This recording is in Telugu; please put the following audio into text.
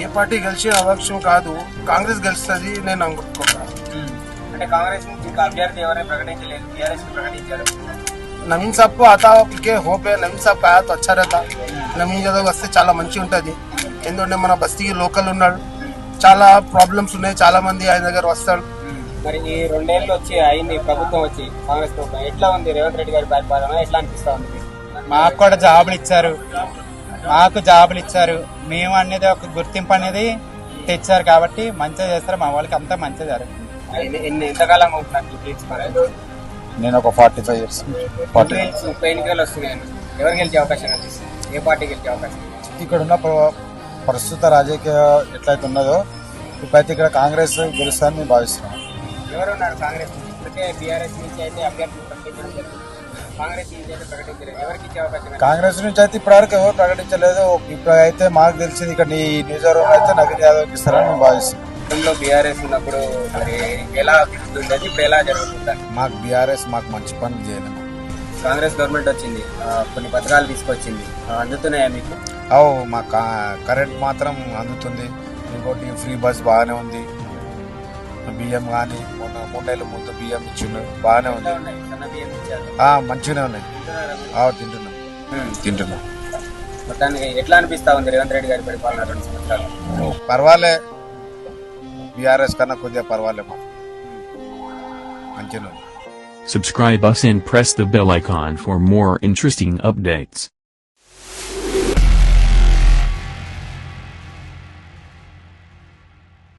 ఏ పార్టీ గెలిచే అవకాశం కాదు కాంగ్రెస్ గెలుస్తుంది నేను అనుకుంటున్నాను అంటే కాంగ్రెస్ నుంచి హోపే నవీన్ సాబ్ ఆయా తో అచ్చా యాదవ్ వస్తే చాలా మంచి ఉంటుంది. ఎందుకంటే మన బస్తీకి లోకల్ ఉన్నాడు. చాలా ప్రాబ్లమ్స్ ఉన్నాయి చాలా మంది ఆయన దగ్గర వస్తాడు మరి ఈ రెండేళ్ళు వచ్చి అయింది ప్రభుత్వం వచ్చి కాంగ్రెస్ ప్రభుత్వం. ఎట్లా ఉంది రేవంత్ రెడ్డి గారి పరిపాలన? ఎట్లా అనిపిస్తా ఉంది? మాకు కూడా జాబులు ఇచ్చారు. మాకు జాబులు ఇచ్చారు. మేము అనేది ఒక గుర్తింపు అనేది తెచ్చారు కాబట్టి మంచిగా చేస్తారు. మా వాళ్ళకి అంతా మంచిగా జరుగుతుంది. ఎంతకాలం? నేను ఒక ఫార్టీ ఫైవ్ ఇయర్స్ ఫార్టీ వస్తున్నాయి ఎవరు గెలిచే అవకాశం అనిపిస్తుంది ఏ పార్టీ గెలిచే అవకాశం ఇక్కడ ఉన్న ప్ర- ప్రస్తుత రాజకీయ ఎట్లయితే ఉన్నదో ఇప్పుడైతే ఇక్కడ కాంగ్రెస్ గెలుస్తారని మేము భావిస్తున్నాం ఎవరు ఉన్నారు కాంగ్రెస్? ఇప్పటికే బీఆర్ఎస్ నుంచి అయితే అభ్యర్థులు ప్రకటించడం జరిగింది. కాంగ్రెస్ నుంచి అయితే ప్రకటించలేదు. ఎవరికి ఇచ్చే అవకాశం? కాంగ్రెస్ నుంచి అయితే ఇప్పటివరకు ఎవరు ప్రకటించలేదు. ఇప్పుడు అయితే మాకు తెలిసింది ఇక్కడ ఈ నియోజకవర్గం అయితే నవీన్ యాదవ్కి ఇస్తారని మేము భావిస్తున్నాం. గతంలో బీఆర్ఎస్ ఉన్నప్పుడు మరి ఎలా తిరుగుతుంది ఇప్పుడు ఎలా జరుగుతుంది? మాకు బీఆర్ఎస్ మాకు మంచి పనులు చేయలేదు. కాంగ్రెస్ గవర్నమెంట్ వచ్చింది. కొన్ని పథకాలు తీసుకొచ్చింది. అందుతున్నాయా మీకు? అవు మా కరెంట్ మాత్రం అందుతుంది. ఇంకోటి ఫ్రీ బస్ బాగానే ఉంది. బియ్యం కానీ మొన్న మూడు నెలల ముందు బియ్యం ఇచ్చిండు బాగానే ఉంది ఎలా ఉన్నాయి సన్న బియ్యం ఇచ్చారు ఆ, మంచిగానే ఉన్నాయి తింటున్నారా మీరు? ఆ, తింటున్నాం ఉమ్. తింటున్నాం మొత్తానికి ఎట్లా అనిపిస్తా ఉంది రేవంత్ రెడ్డి గారి పరిపాలన రెండు సంవత్సరాలు పర్వాలే బీఆర్ఎస్ కన్నా కొద్దిగా పర్వాలే మాకు మంచిగా ఉంది Subscribe us and press the bell icon for more interesting updates.